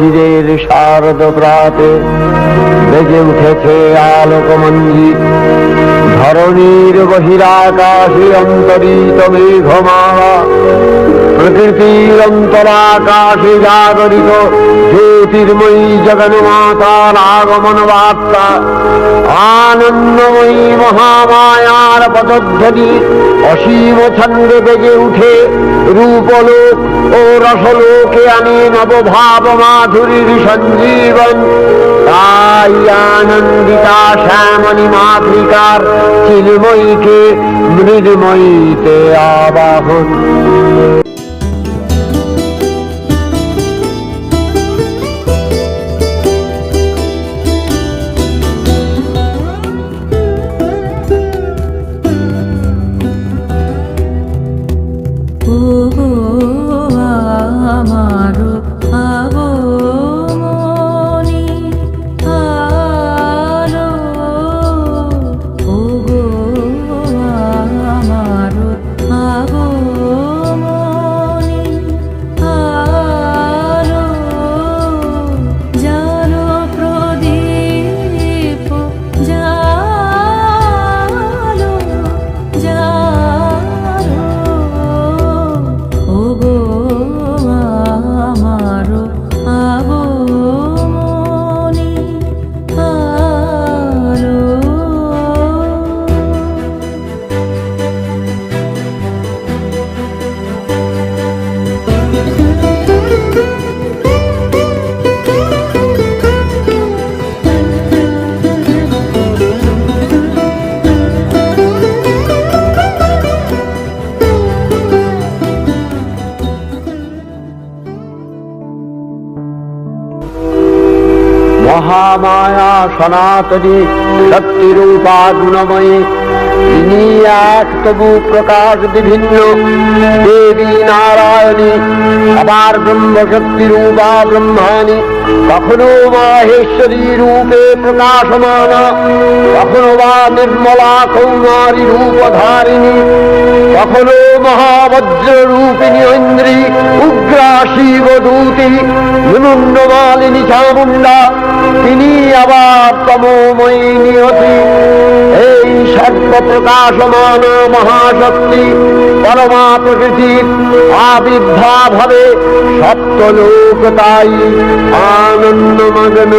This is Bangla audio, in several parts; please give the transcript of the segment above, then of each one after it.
শিশিরের শারদ প্রাতে বেজে উঠেছে আলোকমঞ্জিত ধরণীর বহিরাকাশে অন্তরিত মেঘমালা। প্রকৃতির অন্তরাকাশে জাগরিত জ্যোতির্ময়ী জগন্মাতার আগমন বার্তা আনন্দময়ী মহামায়ার পদধ্বনি অসীম ছন্দে বেজে উঠে রূপলোক ও রসলোকে আনে নবভাব মাধুরীর সঞ্জীবন। তাই আনন্দিতা শ্যামণী মাতৃকার চিলময়ীকে মৃদময়ীতে আবাহন। সনাতনী শক্তিরূপা গুণময়ী তিনি এক তবু প্রকাশ বিভিন্ন। দেবী নারায়ণী আবার ব্রহ্মশক্তি রূপা ব্রহ্মাণী, কখনো মাহেশ্বরী রূপে প্রকাশমানা, কখনো বা নির্মলা কৌমারী রূপধারিণী, কখনো মহাবজ্র রূপিণী ঐন্দ্রী উগ্রা শিবদূতি মুন্ডমালিনী চামুণ্ডা তিনি আবার তমোময়ী নিয়তি এই সর্ব প্রকাশমান মহাশক্তি পরমা প্রকৃতির আবির্ভাবে সপ্তলোক তাই আনন্দমগ্ন।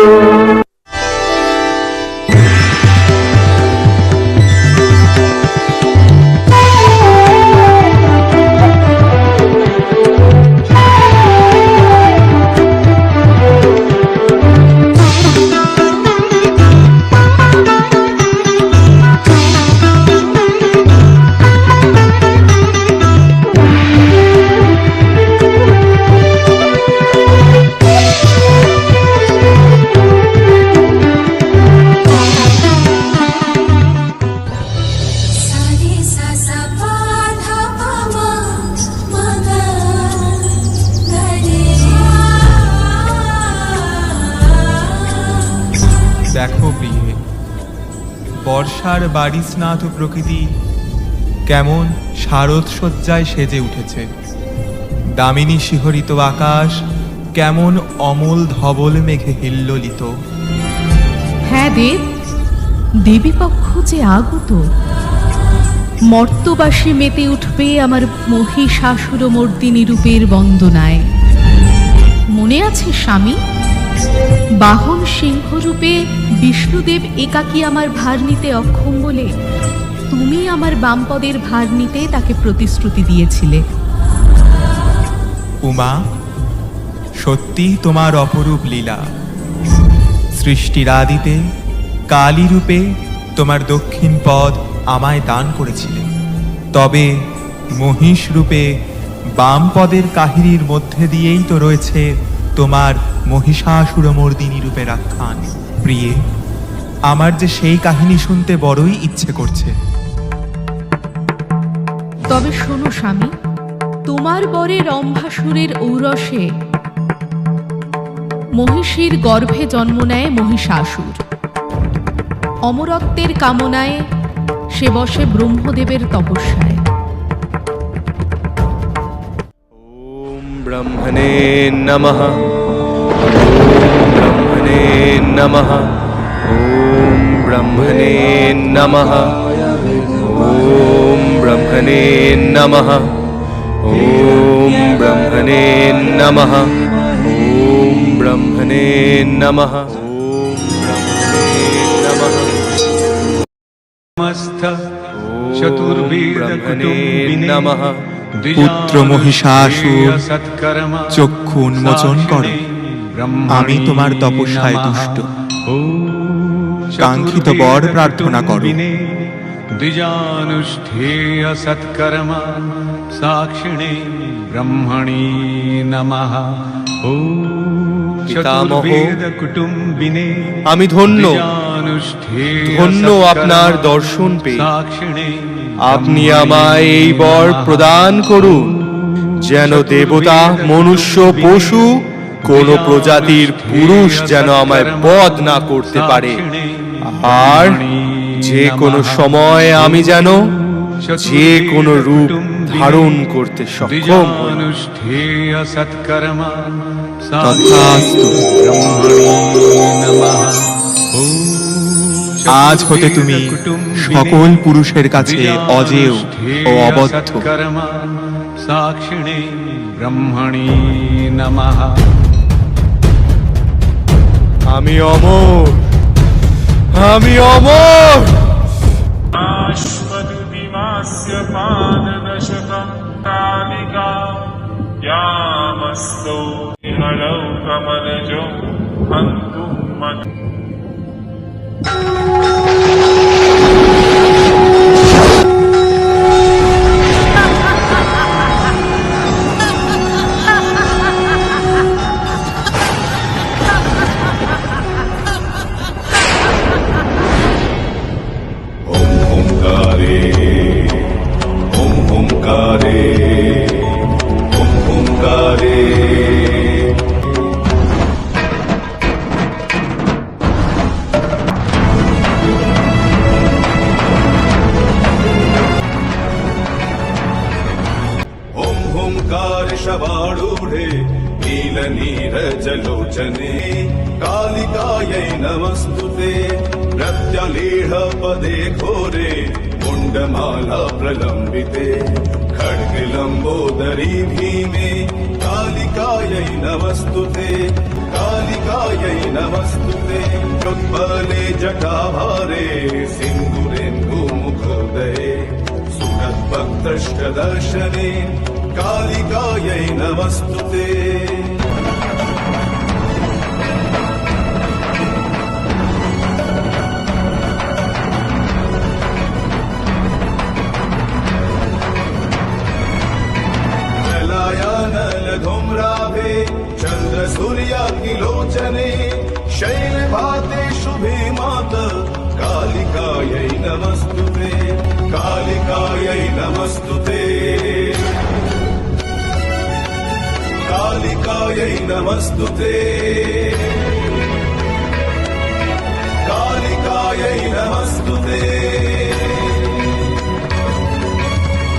দেখো প্রিয়ে, বর্ষার বাড়ি স্নাত প্রকৃতি কেমন শারদ সজ্জায় সেজে উঠেছে। দামিনী শিহরিত আকাশ কেমন অমল ধবল মেঘে হিল্লোলিত। হ্যাঁ দেব, দেবীপক্ষ যে আগত। মর্তবাসী মেতে উঠবে আমার মহিষাসুর মর্দিনী রূপের বন্দনায়। মনে আছে স্বামী? বাহন সিংহরূপে বিষ্ণুদেব একাকী আমার ভার নিতে অক্ষম বলে তুমি আমার বামপদের ভার নিতে তাকে প্রতিশ্রুতি দিয়েছিলে। উমা সত্যি তোমার অপরূপ লীলা। সৃষ্টির আদিতে কালী রূপে তোমার দক্ষিণ পদ আমায় দান করেছিলে। তবে মহিষ রূপে বাম পদের কাহিনীর মধ্যে দিয়েই তো রয়েছে তোমার মহিষাসুরমর্দিনী রূপের আখ্যান প্রিয়ে, আমার যে সেই কাহিনী শুনতে বড়ই ইচ্ছে করছে। তবে শোনো স্বামী, তোমার বরে রম্ভাসুরের ঔরসে মহিষীর গর্ভে জন্ম নেয় মহিষাসুর। অমরত্বের কামনায় সে বসে ব্রহ্মদেবের তপস্যায়। ब्रह्मणे नमः। ब्रह्मणे नमः। ॐ ब्रह्मणे नमः। ॐ ब्रह्मणे नमः। ॐ ब्रह्मणे नमः। ॐ ब्रह्मणे नमः। ॐ ब्रह्मणे नमः। चतुर्वेद नमः। পুত্র মহিষাসুর, চক্ষু উন্মোচন করো। আমি তোমার তপস্যায় দুষ্ট কাঙ্ক্ষিত বর প্রার্থনা করো। দ্বিজানুষ্ঠেয় সৎকর্ম साक्षिणे ब्रह्मणी নমঃ ও পিতামহ, কুটুম্বিনে আমি ধন্য ধন্য ধন্য আপনার দর্শন পেয়ে। আপনি আমায় এই বর প্রদান করুন যেন দেবতা মনুষ্য পশু কোন প্রজাতির পুরুষ যেন আমায় বধ না করতে পারে। আর যে কোনো সময় আমি যেন যে কোনো রূপ ধারণ করতে সক্ষম অনুষ্ঠেয় সৎকর্ম তথাস্তু। আজ হতে তুমি সকল পুরুষের কাছে অজেয় ও অবদ্ধ সাক্ষিণে ব্রহ্মণি নমঃ আমি অমর আমি অমর आश्वदिमास्य पाददशकं कालिका यामस्तो فلو فمرجو أن تهمل कालिकायै नमस्तु ते उत्पले जटाभारे सिन्दुरेन्दुमुखोदये सुरद्भक्तष्टदर्शने कालिकायै नमस्तु ते जलायानलघुम्राभे चन्द्रसूर्याकिलोचने शैलभाते शुभे मात कालिकायै नमस्तु ते कालिकायै नमस्तु ते कालिकायै नमस्तु ते कालिकायै नमस्तु ते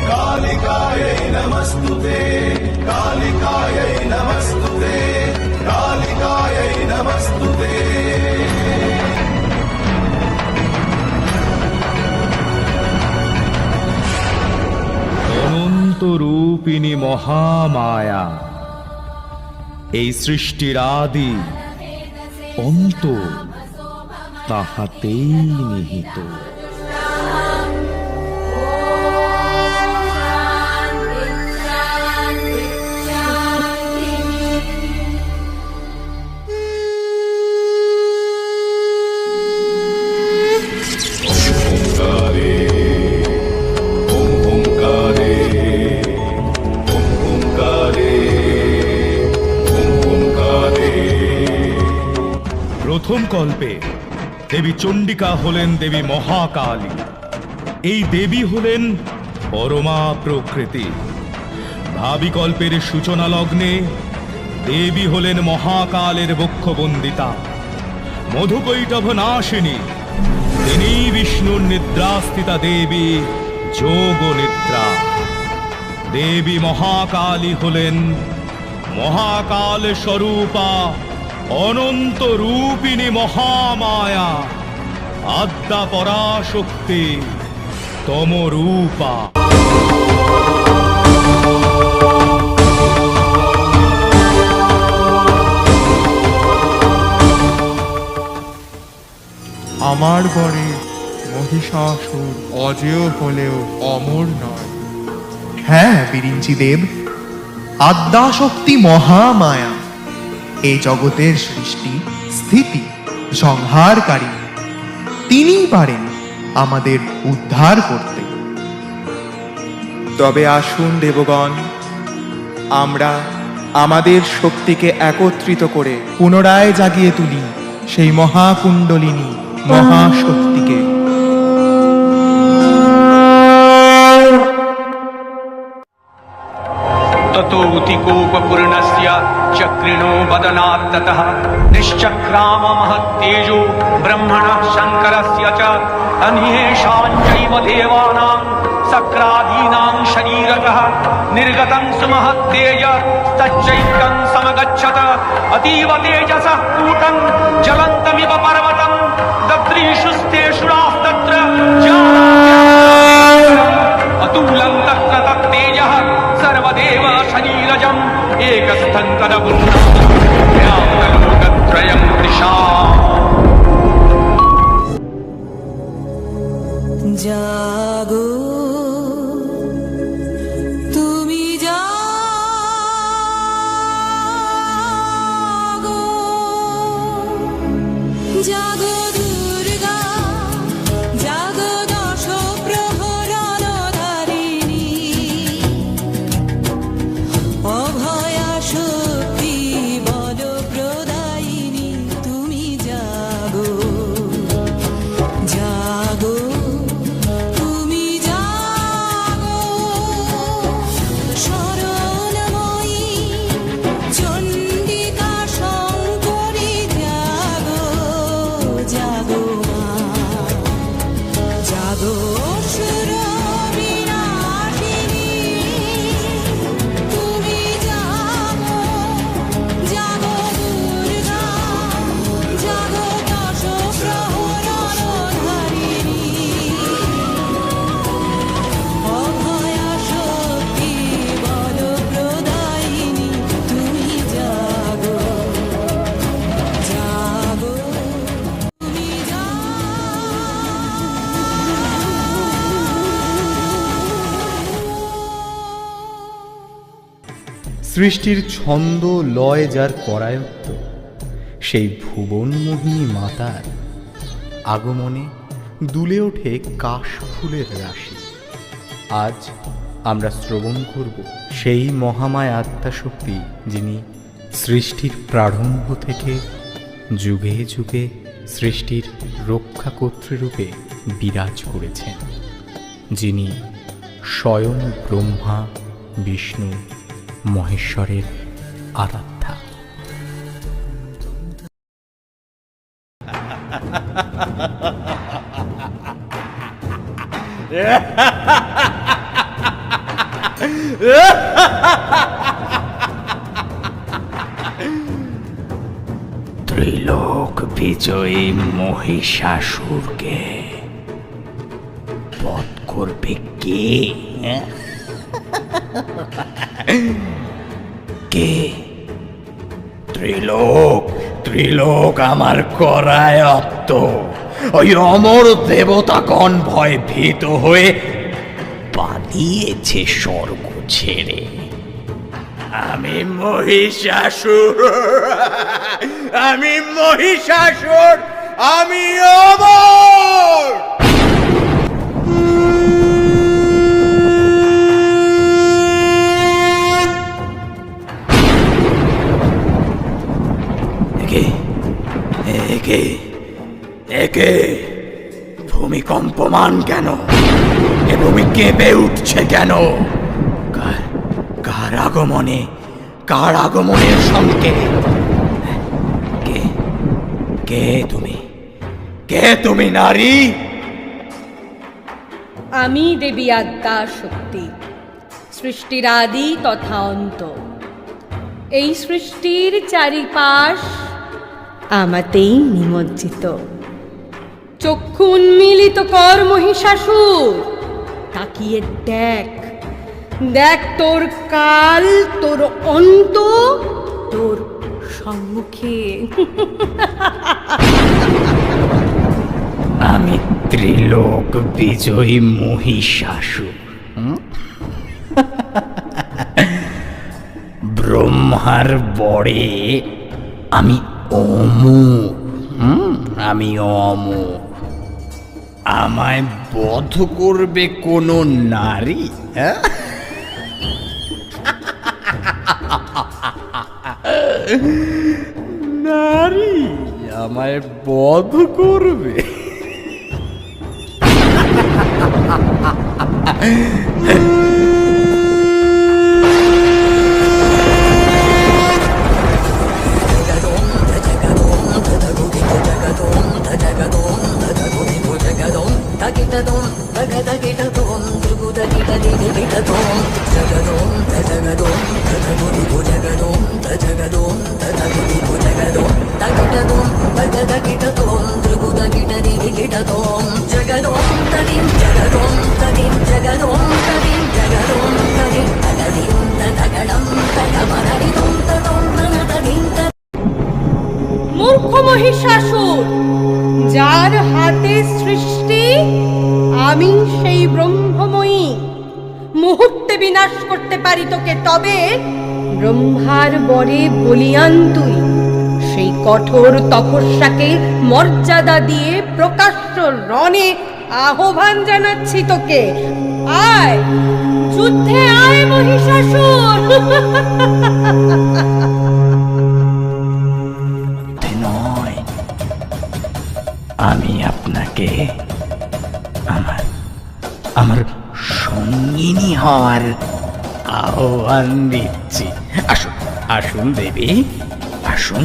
कालिकायै नमस्तु ते कालिकायै नमस्तु ते कालिकायै नमस्तु ते অনন্ত রূপিণী মহামায়া এই সৃষ্টির আদি অন্ত তাহাতেই নিহিত প্রথম কল্পে দেবী চণ্ডিকা হলেন দেবী মহাকালী। এই দেবী হলেন পরমা প্রকৃতি। ভাবি কল্পের সূচনা লগ্নে দেবী হলেন মহাকালের বক্ষবন্দিতা। মধুকৈটভ নাশিনী। তিনি বিষ্ণুর নিদ্রাস্থিতা দেবী যোগ নিদ্রা দেবী মহাকালী হলেন মহাকাল স্বরূপা অনন্ত রূপিণী মহামায়া আদ্যা পরাশক্তি তমরূপা। আমার বরে মহিষাসুর অজেয় হলেও অমর নয়। হ্যাঁ বিরিঞ্চি দেব আদ্যাশক্তি মহামায়া। এই জগতের সৃষ্টি, স্থিতি, সংহারকারী। তিনিই পারেন আমাদের উদ্ধার করতে। তবে আসুন দেবগণ, আমরা আমাদের শক্তিকে একত্রিত করে পুনরায় জাগিয়ে তুলি সেই মহাকুণ্ডলিনী, মহাশক্তিকে। ततोऽतिकोपपूर्णस्य चक्रिणो वदनात्ततः निश्चक्राम महत्तेजो ब्रह्मणः अन्येषाञ्चैव देवानां सक्रादीनां शरीरतः निर्गतं सुमहत्तेज तच्चैकं समगच्छत। अतीव तेजसः कूटं, ज्वलन्तमिव पर्वतं। दद्रीषुस्तेषुरास्तत्र अतुलं तत्र सर्वदेव शरीरजम् সৃষ্টির ছন্দ লয় যার করায়ত্ত, সেই ভুবন মোহিনী মাতার আগমনে দুলে ওঠে কাশ ফুলের রাশি। আজ আমরা শ্রবণ করব সেই মহামায় আত্মাশক্তি যিনি সৃষ্টির প্রারম্ভ থেকে যুগে যুগে সৃষ্টির রক্ষাকর্তৃরূপে বিরাজ করেছেন, যিনি স্বয়ং ব্রহ্মা, বিষ্ণু মহেশ্বরের আরাধ্যা ত্রিলোক বিজয়ী মহিষাসুরকে বধ করবে কে? কে? ত্রিলোক ত্রিলোক আমার করায়ত্ত। ওই অমর দেবতাগণ ভয় ভীত হয়ে পালিয়েছে স্বর্গ ছেড়ে। আমি মহিষাসুর। আমি মহিষাসুর। আমি অমর! একে একে একে। ভূমিকম্পমান কেন? এ ভূমি কেঁপে উঠছে কেন? কার আগমনে, কার আগমনের সঙ্গে কে কে তুমি? কে তুমি, নারী? আমি দেবী আদ্যা শক্তি, সৃষ্টির আদি তথা অন্ত। এই সৃষ্টির চারিপাশ আমাতেই নিমজ্জিত। চক্ষু উন্মিলিত কর মহিষাসুর। তাকিয়ে দেখ দেখ তোর কাল তোর অন্ত তোর সম্মুখে। আমি ত্রিলোক বিজয়ী মহিষাসুর। হুম? ব্রহ্মার বড়ে আমি অমুক। হুম? আমি অমুক। আমায় বধ করবে কোনো নারী হ্যাঁ? নারী আমায় বধ করবে। মূর্খ মহিষাসুর, যার হাতে সৃষ্টি, আমি সেই ব্রহ্মময়ী। মুহূর্তে বিনাশ করতে পারি তোকে, তবে ব্রহ্মার বরে বলিয়ান তুই। সেই কঠোর তপস্যাকে মর্যাদা দিয়ে প্রকাশ্য রণে আহ্বান জানাচ্ছি তোকে। আয়, যুদ্ধে আয় মহিষাসুর। আমি আপনাকে আমার আমার সঙ্গিনী হওয়ার আহ্বান দিচ্ছি। আসুন আসুন দেবী, আসুন।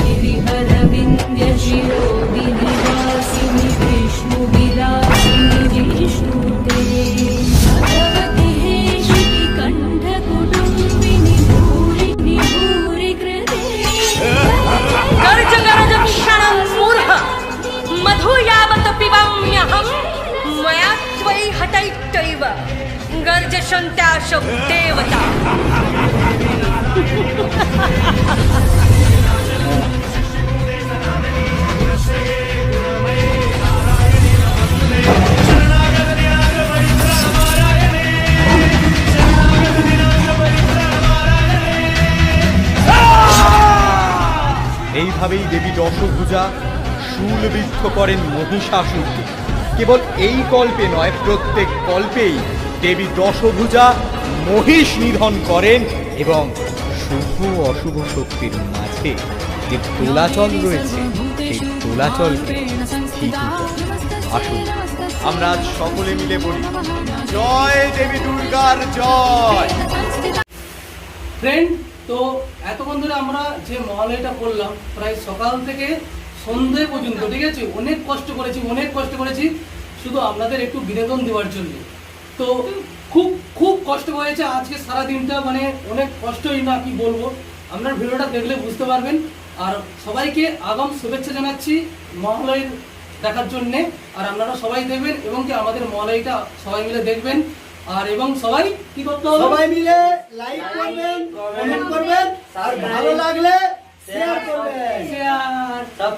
এইভাবেই দেবী দশভুজা শূলবিদ্ধ করেন মহিষাসুরকে। কেবল এই কল্পে নয়, প্রত্যেক কল্পেই দেবী দশভুজা মহিষ নিধন করেন এবং শুভ অশুভ শক্তির মাঝে যে দোলাচল রয়েছে, সেই স্থিত আসুন আমরা আজ সকলে মিলে বলি, জয় দেবী দুর্গার জয়। ফ্রেন্ড তো এতক্ষণ ধরে আমরা যে মহালয়টা করলাম, প্রায় সকাল থেকে সন্ধে পর্যন্ত, ঠিক আছে? অনেক কষ্ট করেছি, অনেক কষ্ট করেছি, শুধু আপনাদের একটু বিনোদন দেওয়ার জন্য। তো খুব খুব কষ্ট হয়েছে, আজকে সারা দিনটা মানে অনেক কষ্টই না কি বলব। আপনার ভিডিওটা দেখলে বুঝতে পারবেন। আর সবাইকে আগাম শুভেচ্ছা জানাচ্ছি মহালয়ের দেখার জন্যে। আর আপনারা সবাই দেখবেন এবং কি আমাদের মহালয়টা সবাই মিলে দেখবেন। আর এবং সবাই কি করতে হবে? সবাই মিলে লাইক করবেন কমেন্ট করবেন। আর ভালো লাগলে শেয়ার করবেন। শেয়ার সব